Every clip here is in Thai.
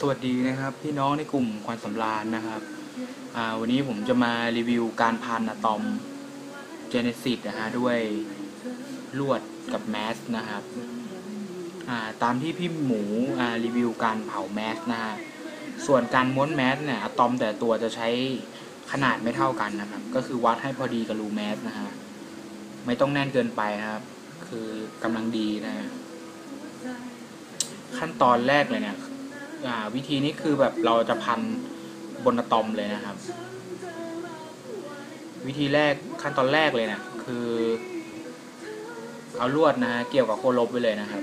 สวัสดีนะครับพี่น้องในกลุ่มควันสำราญนะครับวันนี้ผมจะมารีวิวการพันอะตอมเจเนซิสนะฮะด้วยลวดกับแมสนะครับาตามที่พี่หมูรีวิวการเผาแมสนะฮะส่วนการม้วนแมสเนี่ยอะตอมแต่ตัวจะใช้ขนาดไม่เท่ากันนะครับ ก็คือวัดให้พอดีกับรูแมสนะฮะไม่ต้องแน่นเกินไปครับ คือกำลังดีนะฮะขั้นตอนแรกเลยเนี่ย วิธีนี้คือแบบเราจะพันบนอะตอมเลยนะครับ วิธีแรกขั้นตอนแรกเลยนะคือ เอาลวดนะฮะเกี่ยวกับโคลบไวเลยนะครับ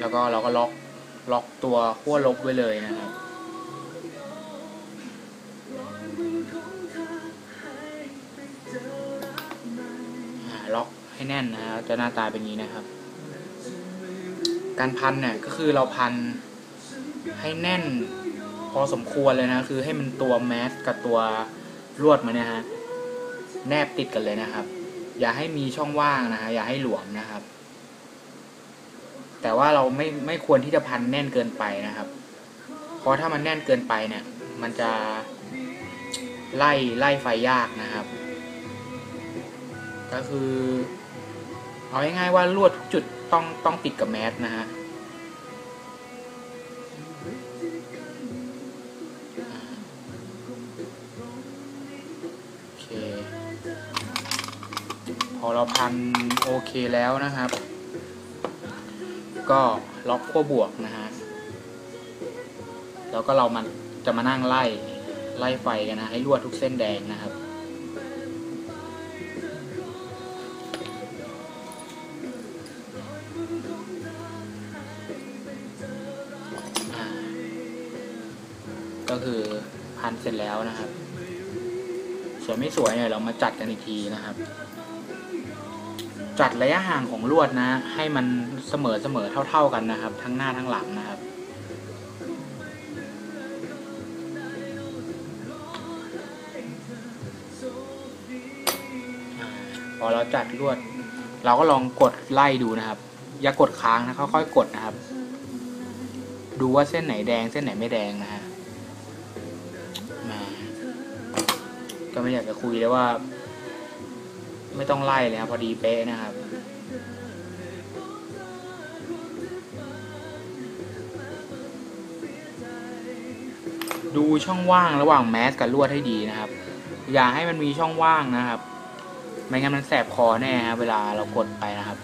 แล้วก็เราก็ล็อกล็อกตัวขั้วลบไว้เลยนะครับ ให้แน่นนะฮะจะหน้าตาเป็นนี้นะครับ การพันเนี่ยก็คือเราพันให้แน่นพอสมควรเลยนะ คือให้มันตัวแมสกับตัวลวดมาเนี่ยฮะแนบติดกันเลยนะครับ อย่าให้มีช่องว่างนะฮะอย่าให้หลวมนะครับ แต่ว่าเราไม่ไม่ควรที่จะพันแน่นเกินไปนะครับ เพราะถ้ามันแน่นเกินไปเนี่ย มันจะไล่ไล่ไฟยากนะครับ ก็คือ เอาง่ายๆว่าลวดทุกจุดต้องต้องติดกับแมสนะฮะโอเคพอเราพันโอเคแล้วนะครับ ก็ล็อกขั้วบวกนะฮะ แล้วก็เรามันจะมานั่งไล่ไล่ไฟกันนะ ให้ลวดทุกเส้นแดงนะครับ ก็คือพันเสร็จแล้วนะครับ สวยไม่สวยเนี่ยเรามาจัดกันอีกทีนะครับ จัดระยะห่างของลวดนะ ให้มันเสมอเสมอเท่า ๆกันนะครับ ทั้งหน้าทั้งหลังนะครับพอเราจัดลวด เราก็ลองกดไล่ดูนะครับ อย่ากดค้างนะค่อยๆกดนะครับ ดูว่าเส้นไหนแดงเส้นไหนไม่แดงนะฮะ ก็ไม่อยากจะคุยเลยว่า ไม่ต้องไล่เลยครับพอดีเป๊ะนะครับดูช่องว่างระหว่างแมสกับลวดให้ดีนะครับ อย่าให้มันมีช่องว่างนะครับ ไม่งั้นมันแสบคอแน่ครับเวลาเรากดไปนะครับ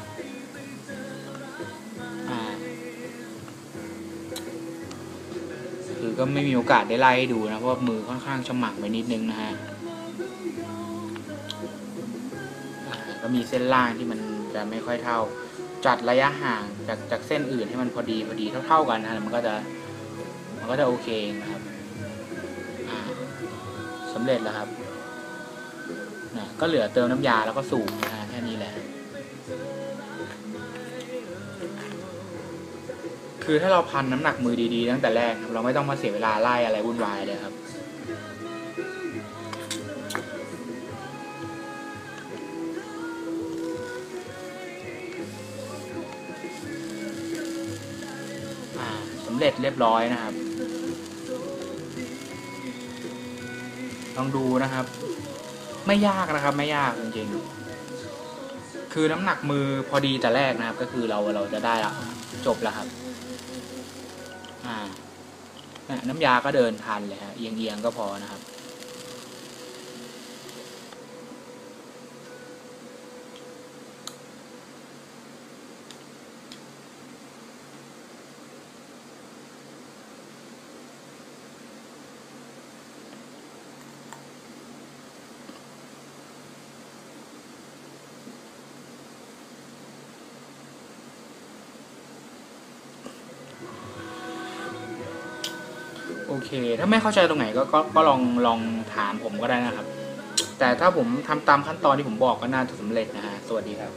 คือก็ไม่มีโอกาสได้ไล่ดูนะเพราะมือค่อนข้างฉมักไปนิดนึงนะฮะ ก็มีเส้นล่างที่มันจะไม่ค่อยเท่า จัดระยะห่างจากจากเส้นอื่นให้มันพอดีพอดีเท่าๆกันนะมันก็จะมันก็จะโอเคนะครับอ่าสำเร็จแล้วครับนะก็เหลือเติมน้ำยาแล้วก็สูบนะแค่นี้แหละ คือถ้าเราพันน้ำหนักมือดีๆตั้งแต่แรกเราไม่ต้องมาเสียเวลาไล่อะไรวุ่นวายเลยครับำเร็จเรียบร้อยนะครับ ลองดูนะครับ ไม่ยากนะครับ ไม่ยากจริงๆ คือน้ำหนักมือพอดีแต่แรกนะครับ ก็คือเราเราจะได้ละจบแล้วครับ อ่าน้ำยาก็เดินทันเลยฮะเอียงๆก็พอนะครับ เค ถ้าไม่เข้าใจตรงไหนก็ก็ก็ลองลองถามผมก็ได้นะครับ แต่ถ้าผมทำตามขั้นตอนที่ผมบอกก็น่าจะสำเร็จนะฮะสวัสดีครับ